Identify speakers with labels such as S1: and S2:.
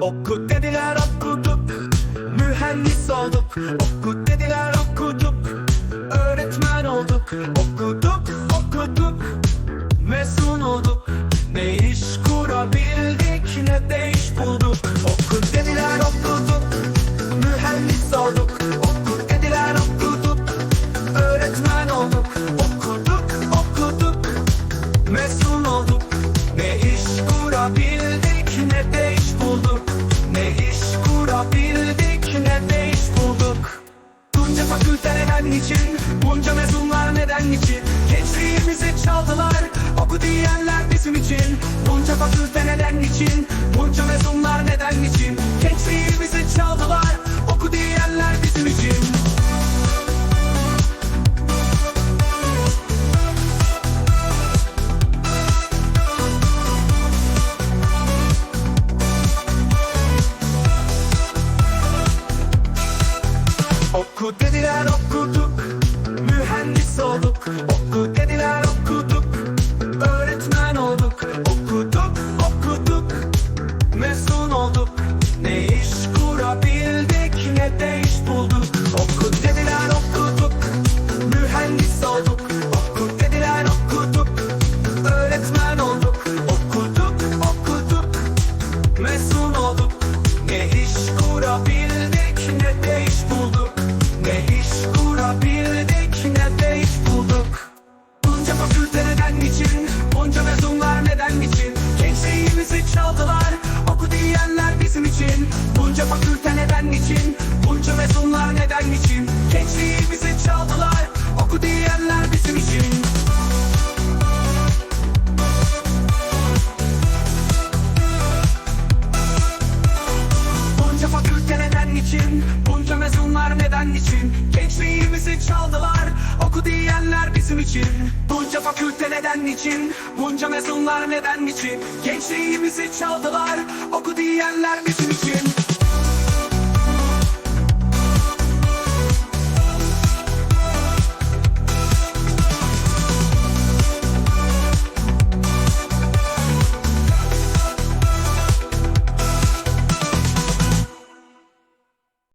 S1: Oku dediler okuduk. Mühendis olduk. Oku dediler okuduk. Öğretmen olduk. Okuduk okuduk. Mezun neden için Bunca mezunlar neden için Gençliğimizi çaldılar Oku diyenler bizim için. Bunca fakülte neden için Bunca mezunlar neden için Gençliğimizi çaldılar Oku dediler okuduk. Mühendis olduk. Oku dediler okuduk Bunca fakülte neden için Bunca mezunlar neden için Gençliğimizi çaldılar Oku diyenler bizim için. Bunca fakülte neden için Bunca mezunlar neden için Gençliğimizi çaldılar Oku diyenler bizim için. Bunca fakülte neden için Bunca mezunlar neden için Gençliğimizi çaldılar Oku diyenler bizim için